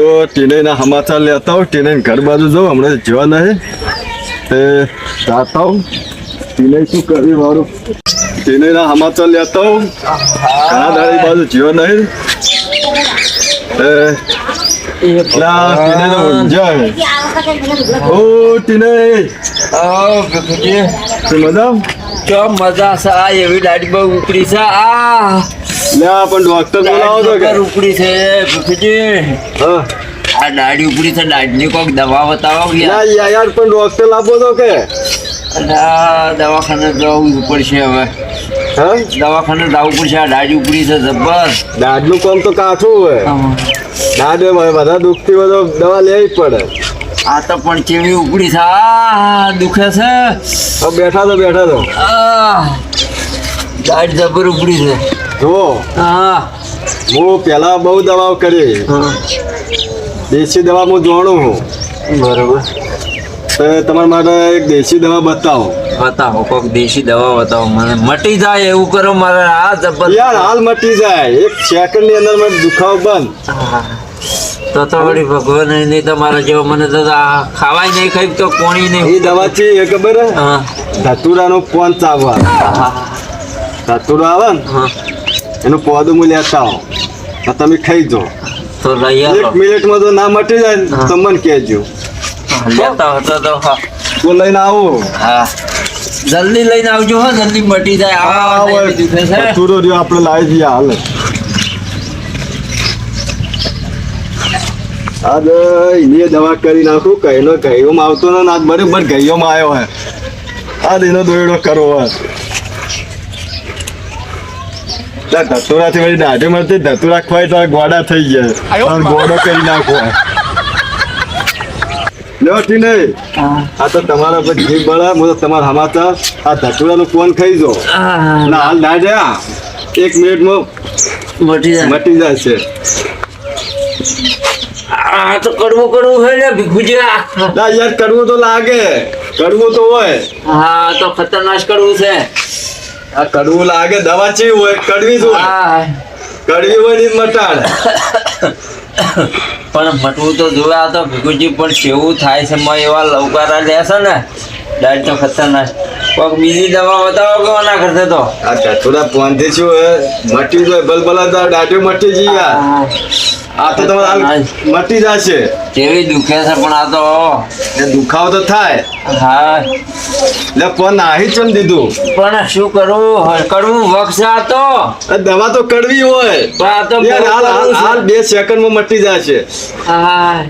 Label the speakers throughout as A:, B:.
A: તો ટીનેના સમાચાર લેતા હોઉં ટીને ઘર બાજુ જાઉં હમણાં જેવા નહીં તે જાતા હોઉં ટીને શું કરી મારું? ટીનેના સમાચાર લેતા હોઉં ઘણા દાડી બાજુ જીવા નહીં મજા?
B: છે? આ એવી દાડી બહુ ઉપડી છે. આ
A: લે પણ ડોક્ટર બોલાવો તો કે.
B: ઉપડી છે ભીખુજી.
A: હા.
B: આ દાઢી ઉપડી છે દાઢની કોઈક દવા બતાવો
A: ના યાર યાર પણ ડોક્ટર લાવો તો કે.
B: દવાખાને જવું પડશે હવે.
A: હા?
B: દવાખાને જવું પડશે આ દાઢી ઉપડી છે જબર.
A: દાઢનું કોમ તો કાઠું હોય. દાઢ બધા દુખતી બધો દવા લેવી પડે.
B: આ તો પણ કેવી ઉપડી છે. આ દુખે છે.
A: હવે બેઠા તો બેઠા તો
B: દાઢ જબર ઉપડી છે.
A: જુઓ.
B: હા.
A: હું પહેલા બહુ દવાઓ કરી. દેશી દવા હું જોણું છું
B: બરોબર.
A: તો તમારા મારે એક દેશી દવા બતાવો.
B: બતાવો કોક દેશી દવા બતાવો. મને મટી જાય એવું કરો મારે આ જબર
A: યાર હાલ મટી જાય. એક સેકન્ડની અંદર મને દુખાવો બંધ.
B: તો તો વળી ભગવાન નહીં તો મારા જેવો મને તો ખાવાય નહીં ખાઈ તો કોણી નહીં.
A: એ દવા છે એ ખબર ધતુરાનો પોંચ આવવા ધતુરો આવે ને?
B: હા.
A: એનું પોદું હું લેતા આવો તમે ખાઈ જો
B: તો લઈ
A: એક મિનિટમાં તો ના મટી જાય તો મને કહેજો.
B: લેતા હતો તો
A: તો લઈને આવો.
B: હા. જલ્દી લઈને આવજો હા જલ્દી મટી જાય.
A: આવો
B: દુખે
A: રહ્યો આપણે લાવી દઈએ હાલ. અરે એ દવા કરી નાખું કહીનો કહીઓમાં આવતો ને આજ બરોબર કહીઓમાં આવ્યો હે. આ એનો દોયડો કરવો હે. ત્યાં ધતુરાથી વળી દાઢી મળતી ધતુરા ખવાય તો ગોડા થઈ જાય. ગોડો કરી નાખો. નહીં આ તો તમારા પર જીભ બળા હું તો તમારા હમાતા. આ ધતુરાનું કોણ ખાઈ જો? ના હાલ ના જા એક મિનિટમાં
B: મટી જાય.
A: મટી જશે
B: આ તો કડવું કડવું હોય ને ભીખુજી આ.
A: ના યાર કરવું તો લાગે. કરવું તો હોય.
B: હા તો ખતરનાશ કડવું છે.
A: આ કડવું લાગે દવા ચી હોય? કડવી જ હોય. કડવી હોયની મટાડ.
B: પણ મટવું તો જોવે તો ભીખુજી પણ કેવું થાય છે મય એવા લવકારા લેશે ને. ડાયટ તો ખતરનાક. કોઈક બીજી દવા બતાવો કે ના કરશે તો?
A: આ ધતુરા પોંધે છું મટ્યું મટી જાય બલબલા દાઢે મટી જઈ યાર. આ તો તમારે મટી જશે.
B: કેવી દુખે છે પણ આ તો.
A: એ દુખાવો તો થાય.
B: હા.
A: એટલે કોણ નાહી ચમ દીધું?
B: પણ શું કરું? હળકડવું વખશે આ તો.
A: દવા તો કડવી હોય.
B: પણ આ તો
A: હાલ હાલ બે સેકન્ડમાં મટી જશે.
B: હા.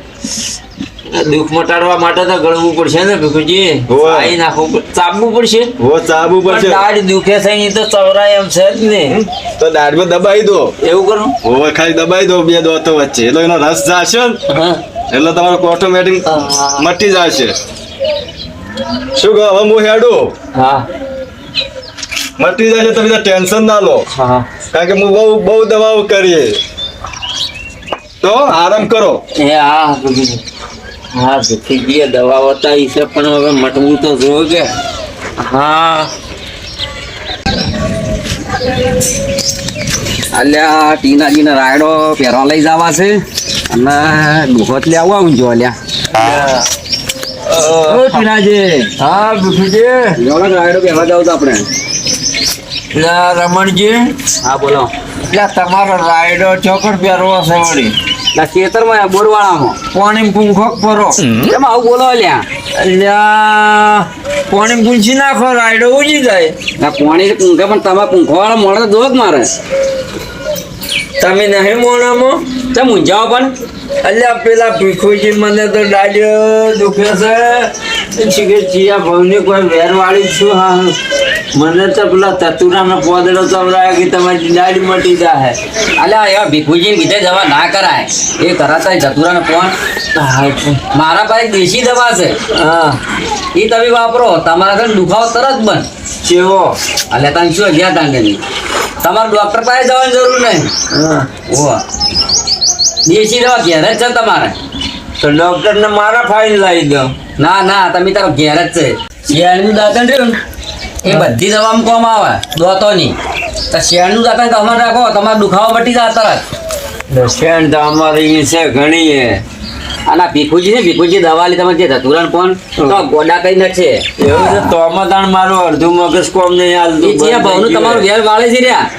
B: દુઃખ મટાડવા માટે તો ગળવું પડશે ને ભીખુજી. આઈ નાખવું ચાબવું પડશે.
A: હો
B: ચાબવું
A: પડશે.
B: દાઢ દુખે છે એ તો ચવરાય એમ છે જ ને.
A: તો દાઢમાં દબાઈ દો.
B: એવું કરું.
A: હવે ખાલી દબાઈ દો બે દોતો વચ્ચે. એટલે એનો રસ જશે ને. એટલે તમારો ઓટોમેટિક
B: હા.
A: મટી જશે. શું કહો હવે હું હેડું?
B: હા.
A: મટી જશે તમે ટેન્શન ના લો.
B: હા.
A: કારણ કે હું બહુ બહુ દવાઓ કરીએ. તો આરામ કરો.
B: એ હા હા ભીખુજીએ દવા બતાવી છે પણ હવે મટવું તો જોયું કે હા.
C: અલ્યા ટીનાજીને રાયડો પહેરવા લઈ જવા છે. અને દુખત લેવા આવું જો અલ્યા. ઓ ટીનાજી.
B: હા ભીખુજી
C: જોડે રાયડો પહેરવા જાવ તો આપણે.
B: એટલે રમણજી.
C: હા બોલો.
B: એટલે તમારો રાયડો ચોકડ પહેરવો છે વળી.
C: ના ખેતરમાં બોરવાળામાં.
B: પાણી પૂંખોક ફરો.
C: એમ આવું બોલો અલ્યા
B: અલ્યા પાણી પૂંછી નાખો રાયડો ઉજી જાય.
C: ના પોણી પૂંખે પણ તમે પૂંખવાળા મળે દો જ મારે.
B: તમે નહીં મોણામો?
C: તમે ઊંઝાઓ પણ?
B: અલ્યા પેલા ભીખુજી મને તો ડાડ્યો દુખે છે. શીખે જીયા ભવની કોઈ વેરવાળી છું હા. મને તો પેલા તતુરાનો પોદડો ચવરાય કે તમારી દાઢી મટી જાય
C: અલ્યા એવા ભીખુજી બીજે દવા ના કરાય. એ કરાતા જતુરાને ફોન મારા પાસે દેશી દવા છે.
B: હા.
C: એ તમે વાપરો. તમારા ઘર દુખાવો તરત બંધ.
B: કેવો?
C: અલ્યા તમે શું ગયા તાંગે તમારે ડોક્ટર પાસે જવાની જરૂર નહીં.
B: હા.
C: ઓ. દેશી દવા ઘેર જ છે તમારે.
B: તો ડોક્ટરને મારા ફાઇલ લાવી દો.
C: ના ના તમે તારો ઘેર જ છે. શિયાળનું દાંતણ રહ્યું ને? એ બધી દવામાં કોમ આવે દોતોની. તો શેણનું દાંતણ તમે રાખો તમારે દુખાવો પટી જાય તરત.
B: શેણ તો અમારે અહીંયા છે ઘણી હે
C: અને ભીખુજી છે ભીખુજી દવા લી તમે જે ધતુરાન પણ તો ગોડા કઈ નાખશે
B: એવું છે તો તાણ મારો અડધું મગજ કોમ નહીં હાલતું
C: જે ભાવનું તમારું વેર વાળે છે રહ્યા.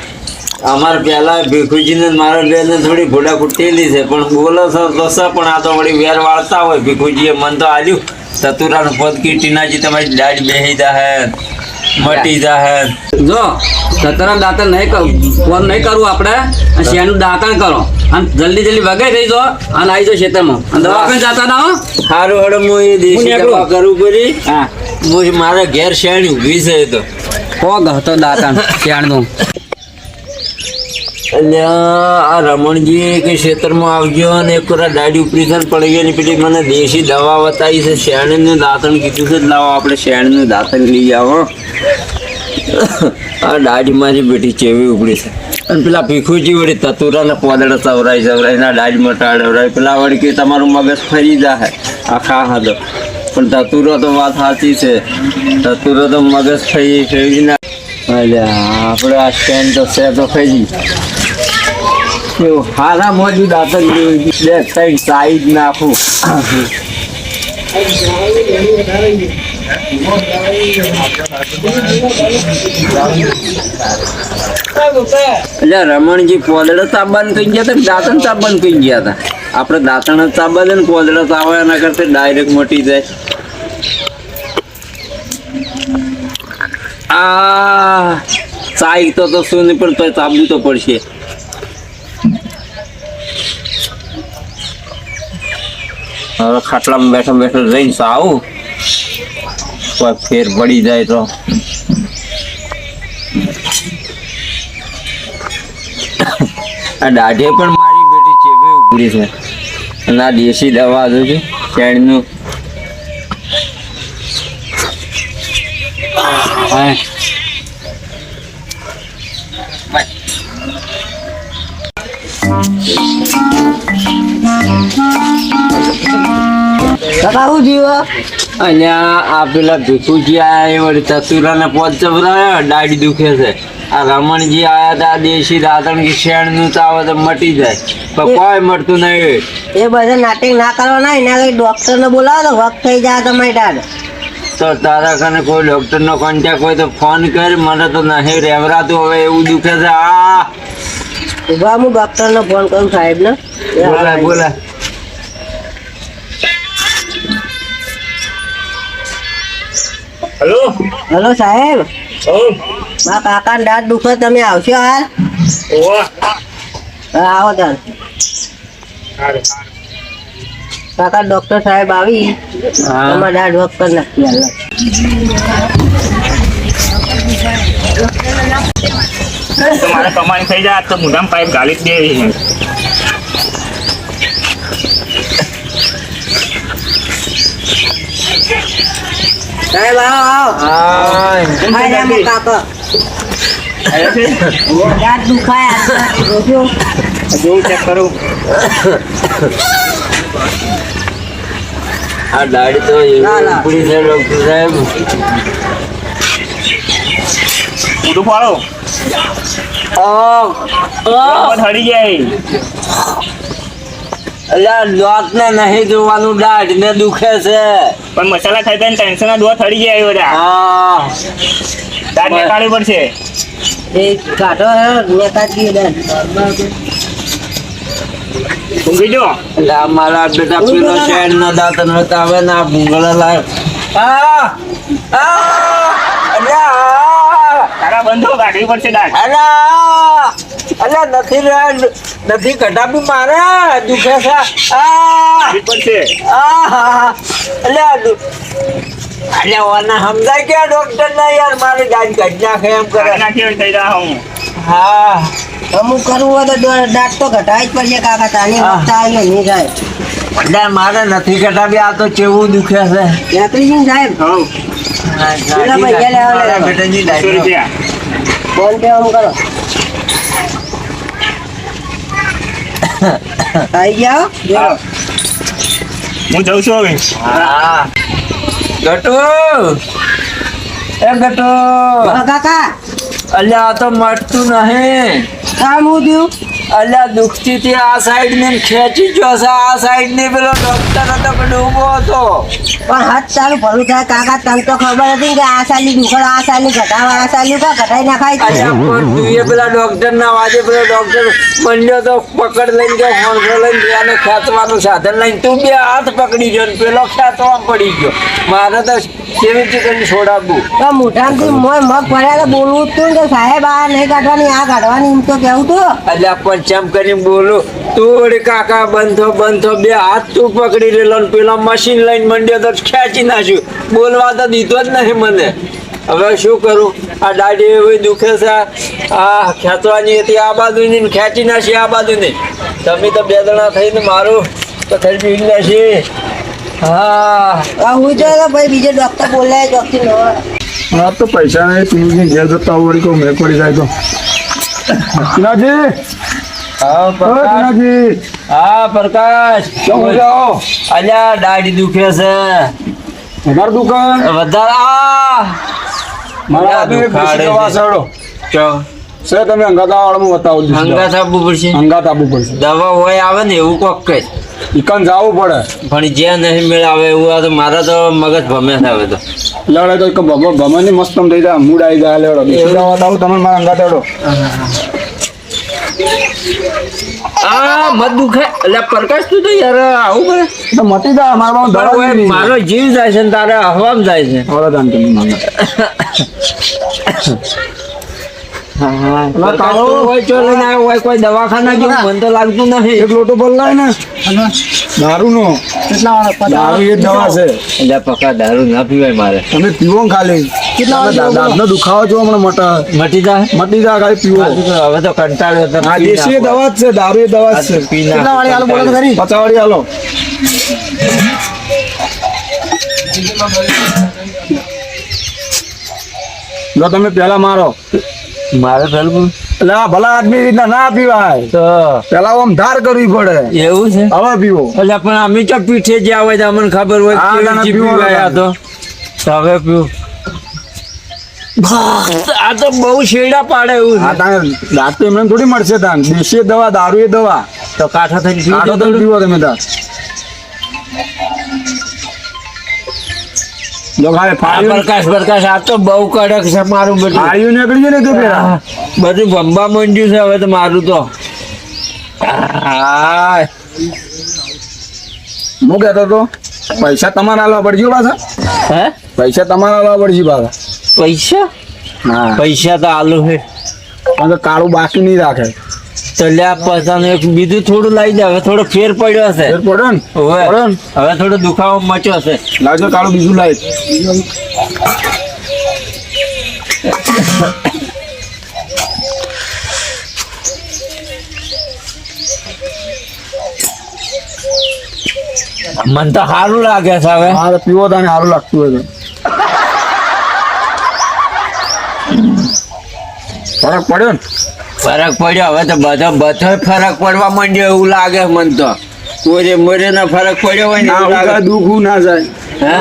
B: અમારે પેલા ભીખુજીને ને મારા બેને થોડી ફોડા ફૂટેલી છે પણ બોલો છો તો પણ આ તો વળી વેર વાળતા હોય. ભીખુજીએ મન તો આલ્યું. ચતુરાનું પદ કી ટીનાજી તમારી દાઢ બેહીતા જાહે. મટી જાહે.
C: જો સતરામ દાંતણ નહીં કર ફોન નહીં કરવું આપણે શેનું દાંતણ કરો. અને જલ્દી જલ્દી વગાઈ થઈ જો અને આવી જાઓ ખેતરમાં. અને દવાખાને જતા ના
B: સારું હડો હું એ દેશી દવા કરું પડી
C: હા.
B: મારે ઘેર શેણ ઊભી છે તો.
C: કોક હતો દાંતણ શેણનું.
B: અલ્યા, આ રમણજી કે ક્ષેત્રમાં આવજો અને એક વાર ડાયડી ઉપરી થઈને પડી ગઈ ને પેલી મને દેશી દવા બતાવી છે શેણનું દાંતણ કીધું છે, લાવો આપણે શેણનું દાંતણ લઈ આવો. આ દાઢી મારી બેટી ચેવી ઉપડી છે. અને પેલા ભીખુજી વળી તતુરાને પોદડા સવરાય સવરાય ના દાઢી મટાડવરાય પેલા વળી કે તમારું મગજ ફરી જાય આખા હાથો. પણ તતુરો તો વાત સાચી છે. તતુરો તો મગજ ફરી, ફેરી ના અલ્યા, આપણે આ સ્ટેન્ડ તો છે તો ફરી એવું હારા મોજું દાંતન બે ત્રણ સાઈડ નાખું. એટલે રમણજી પોદડો સાબાન થઈ ગયા હતા દાંતણ સાબાન થઈ ગયા હતા? આપણે દાંતણ જ સાબા દે ને પોદડો સાબા એના કરતા ડાયરેક્ટ મટી જાય. આ સાઈ તો તો શું નહીં પણ તો સાબુ તો પડશે. હવે ખાટલામાં બેઠો બેઠો રહીને સાવું કોઈ ફેર પડી જાય તો. દાઢે પણ મારી બેટી ચેપી ઉપડી છે. અને આ દેશી દવા જો છે શેણનું હા
D: કાકા હું જીવો
B: અહીંયા આ પેલા ભીખુજી આયા એ ચતુરાને પોત ચબરાયા દાઢી દુખે છે. આ રમણજી આયા તા દેશી દાંતણ કે શેણ તાવ તો મટી જાય. પણ કોઈ મળતું નહીં
D: એ બધા નાટક ના કરવાના એના કઈ બોલાવો તો વખત થઈ જાય તમારી દાદ
B: તો તારા કને કોઈ ડોક્ટર નો કોન્ટેક્ટ હોય તો ફોન કર મને તો નહીં રેવરાતું હવે એવું દુખે છે. આ!
D: ઊભા હું ડોક્ટર ને ફોન કરું સાહેબ ને.
B: બોલાય.
E: હલો
D: હલો સાહેબ
E: ઓ
D: મારા કાકા દાંત દુખે તમે આવશો હાલ
E: ઓવા
D: હા, આવો તાર કાકા ડોક્ટર સાહેબ આવી
B: હા.
D: તમારા દાંત વખ કરી નાખી હાલ
E: તો મારે કમાણી થઈ જાય તો મોઢામાં પાઇપ ગાલી જ દેવી છે
D: સાહેબ આવો આવો
B: હાય.
D: હા રે મારા કાકા? દાંત દુખાય
E: જોઉં ચેક કરું.
B: આ દાઢી તો. ઉપડી છે ડોક્ટર સાહેબ
E: ઉડું પાડો બરાબર હળી જાય.
B: અલ્યા દોત ને નહીં જોવાનું દાઢ ને દુખે છે.
E: પણ મસાલા ખાઈ ને ટેન્શન ના દોત હળી જાય બધા
B: હા.
E: પડશે.
D: એ કાઢો મેં કાઢી
E: જો
B: એટલે મારા બેટા પેલો શેડ ના દાંત નતા આવે ના ભૂંગળા લાય આ આ અલ્યા
E: તારા બંધો કાઢવી પડશે દાંત
B: અલ્યા અલ્યા નથી નથી કટાપી મારે દુખે છે. આ!
E: પડશે.
B: આ! અલ્યા દુ- ઓના સમજાય કે ડોક્ટર ના યાર મારી દાંત કાઢી નાખે એમ કરે.
E: નાખી થઈ રહ્યા હું.
B: હા.
D: અમુક કરવું હોય તો દાંત તો ઘટાય જ પડશે કાકા તાની. વખત આવી નહીં થાય.
B: એટલે મારે નથી કટાવી આ તો કેવું દુખે છે.
D: જઈને સાહેબ.
E: હા
D: પેલા પૈસા ફોન પે આમ કરો. આવી ગયા?
E: હા. જઉં છું હવે.
B: હા ગટુ. એ ગટુ.
D: કાકા.
B: અલ્યા આ તો મળતું નહીં.
D: કામ હું થયું
B: અલ્યા દુખતી હતી આ સાઈડ ને ખેંચી ગયો છે આ સાઈડ ને પેલો ડોક્ટર હતો પણ ડૂબો હતો.
D: પણ હાથ તારું ભલું થાય. કાકા તને તો ખબર હતી કે આ સાલી દુખડ આ સાલી ઘટાવા આ સાલી કા ઘટાઈ નાખાય
B: અલ્યા પણ તું એ પેલા ડોક્ટર ના વાજે પેલો ડોક્ટર બન્યો તો પકડ લઈને ગયો ફોનસો લઈને ત્યાંને ખેંચવાનું સાધન લઈને તું બે હાથ પકડી ગયો ને પેલો ખેંચવા પડી ગયો. મારે તો કેવી રીતે કરીને છોડાવું
D: તો મોઢામાંથી મોય મગ ભર્યા બોલવું તું કે સાહેબ આ નહીં કાઢવાની આ કાઢવાની એમ તો કેવું તું.
B: અલ્યા પણ ચમ કરીને બોલું તું વળી કાકા બંધો બંધો બે હાથ તું પકડી રહેલો ને પેલા મશીન લઈને મંડ્યો તો ખેંચી નાખ્યું. બોલવા તો દીધો જ નથી મને. હવે શું કરું? આ દાઢી એવી દુખે છે. આ ખેંચવાની હતી આ બાજુ ને ખેંચી નાખી આ બાજુની. તમે તો બે જણા થઈને મારું તો થઈ પી નાખી. હા.
D: આ હું જો ભાઈ બીજો ડોક્ટર બોલાય ડોક્ટર નો.
F: હા તો પૈસા નહીં તું ઘેર જતા વળી કોઈ મેં પડી જાય તો. ટીનાજી
B: હા પ્રકાશ. હા પ્રકાશ.
F: કેમ જાઓ
B: અલ્યા દાઢી દુખે છે.
F: અમારું દુકાન
B: વધારે આ!
F: મારા
B: દુખાડે
F: દવા
B: છે.
F: સર તમે અંગાતા વાળામાં બતાવો
B: અંગાત આપવું પડશે?
F: અંગાત આપવું પડશે.
B: દવા હોય આવે ને એવું કોક કઈ
F: ઈકન જવું પડે.
B: પણ જે નહીં મેળાવે એવું તો મારા તો મગજ ભમે હવે તો.
F: લડે તો ભમે ગમે ની મસ્ત થઈ જાય મૂડ આવી જાય લેડો તમે મારા અંગાત
B: આ મત દુખે. એટલે પ્રકાશ તું તો યાર આવું કરે.
F: તો મટી જાય મારા પાસે દવા
B: પણ
F: જ
B: હવે
F: નહીં.
B: મારો જીવ જાય છે ને તારે હવામાં જાય છે.
F: હવે તાન તમે માંગો.
B: પ્રકાશ
F: કાળો.
B: તું હોય ચો લઈને આવ્યો હોય કોઈ દવાખાના જેવું મને તો લાગતું નથી.
F: એક લોટો બદલાય ને. દારૂ નો દારૂ એ દવા છે.
B: એટલે પકા દારૂ ના પીવાય મારે.
F: તમે પીવો ને દુખાવો જો હમણાં મટા?
B: મટી જાય
F: મટી જાય ખાલી પીવો
B: હવે તો કંટાળ્યો તો
F: આ દેશી દવા જ છે દારૂ દવા જ છે. કેટલા વાળી હાલો બોલો ખરી પચાસ વાળી હાલો. લો તમે પેલા મારો.
B: મારે પેલું
F: એટલે આ ભલા આદમી રીતના ના પીવાય.
B: તો
F: પેલા આમ ધાર કરવી પડે.
B: એવું છે?
F: હવે પીવો.
B: એટલે પણ અમે તો પીઠે જ્યાં હોય તો અમને ખબર હોય પીવાય તો. તો હવે પીવું. આ તો બહુ શેડા પાડે એવું
F: તાને દાંત તો એમને થોડી મળશે તાન. દેશી દવા દારૂ એ દવા.
B: તો કાઠા થઈ
F: કાઠો
B: તો
F: પીવો તમે તાર. જો ખાલી
B: આ પ્રકાશ પ્રકાશ આ તો બહુ કડક છે મારું બધું.
F: નીકળી ગયું ને તો પેલા.
B: બધું ભંબા મંડ્યું છે હવે તો મારું તો.
F: હું કહેતો તો પૈસા તમારે આલવા પડશે હો પાછા?
B: હે?
F: પૈસા તમારે આલવા પડશે પાછા.
B: પૈસા?
F: હા.
B: પૈસા તો આલુ છે
F: પણ કાળું બાકી નહીં રાખે.
B: તો લ્યા પૈસાનું એક બીજું થોડું લાવી દે હવે થોડો ફેર પડ્યો છે
F: ફેર પડે ને?
B: હવે. થોડો દુખાવો મચ્યો છે
F: લાવજો કાળું બીજું લાવી
B: મને તો સારું લાગે છે હવે.
F: હા પીવો તને સારું લાગતું હોય ફરક પડ્યો ને?
B: ફરક પડ્યો. હવે તો બધો બધો ફરક પડવા માંડ્યો એવું લાગે મને તો. કોરે મોરે ના ફરક પડ્યો હોય ને લાગે.
F: દુઃખ ના જાય.
B: હે?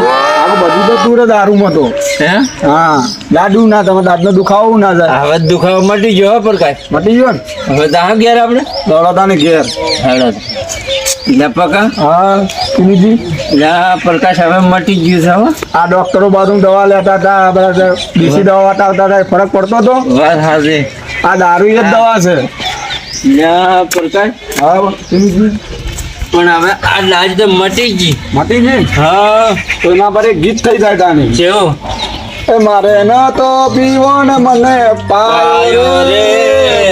F: બધું તો તું દારૂમાં તો.
B: હે?
F: હા દાદુ ના તમે દાદનો દુખાવો ના જાય.
B: હવે દુખાવો મટી ગયો હો કાંઈ.
F: મટી ગયો ને?
B: હવે તો ઘેર આપણે?
F: દોડતાને ઘેર.
B: હેડો લે પકા.
F: હા સુનીજી
B: લે પ્રકાશ હવે મટી ગયું છે હો.
F: આ ડોક્ટરો બાજુ દવા લેતા હતા બધા દેશી દવા વાટાવતા હતા ફરક પડતો હતો?
B: વાત હાજે
F: આ દારૂ જ દવા છે.
B: લે પ્રકાશ.
F: હા
B: પણ હવે આ લાજ તો મટી ગઈ.
F: મટી ગઈ?
B: હા.
F: તો એના પર એક ગીત થઈ જાય તાની
B: કેવું?
F: એ મારે ન તો પીવો ને મને પાયો રે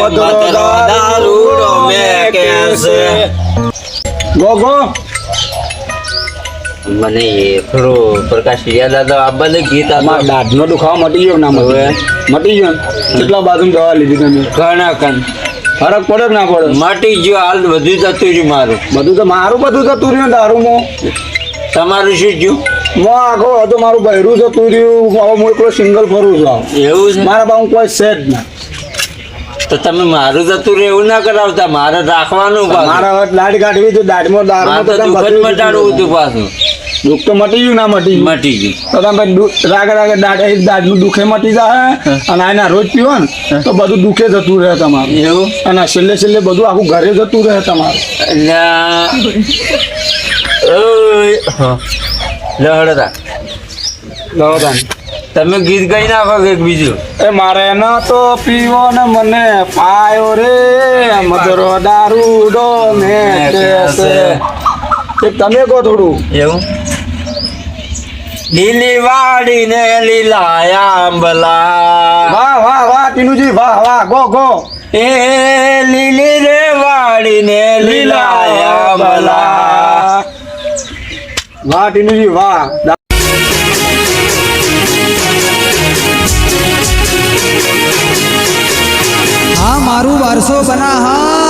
F: મધુરો દારૂડો મેં કેસે. ગો ગો.
B: મને થોડો પ્રકાશ યાદ હતો આ બધું ગીત
F: અમારા
B: આ
F: દાઢનો દુખાવો મટી ગયો ના મટી મટી ગયો? કેટલા બાજુ દવા લીધી તમે?
B: ઘણા કન.
F: ફરક પડે ના પડે?
B: મટી ગયો હાલ બધું જતું રહ્યું મારું.
F: બધું તો મારું બધું જતું રહ્યું દારૂમાં.
B: તમારું શું જ્યું
F: હું આખો હતો મારું બહેરું જતું રહ્યું. હવે હું એકલો સિંગલ ફરું છું.
B: એવું
F: મારા પાસે કોઈ છે જ ના.
B: તો તમે મારું જતું રહેવું એવું ના કરાવતા મારે રાખવાનું.
F: મારા હવે દાઢ કાઢવી તો દાઢમાં દારૂમાં
B: તો
F: તો
B: દુઃખ જ મટાડવું હતું પાછું.
F: દુઃખ તો મટી ગયું ના મટી ગયું.
B: મટી ગયું.
F: તો તમે રાગે રાગે દાઢ દાઢનું દુઃખે મટી જાય અને આના રોજ પીવો ને તો બધું દુઃખે જતું રહે તમારું.
B: એવું?
F: અને છેલ્લે છેલ્લે બધું આખું ઘરે જતું રહે તમારું.
B: એટલે ઓય. હા. તમે ગીત ગાઈ નાખો કે બીજું?
F: એ મારે ન તો પીવો ને મને પાયો રે મધરો દારૂડો ને તમે કહો થોડું.
B: એવું? લીલી વાડી ને લીલા આંબલા.
F: વાહ વાહ વાહ ટીનુજી વાહ વાહ ગો ગો.
B: એ લીલી રે વાડી ને લીલા આંબલા.
F: વાહ ટીનુજી વાહ.
G: મારું વારસો બના હા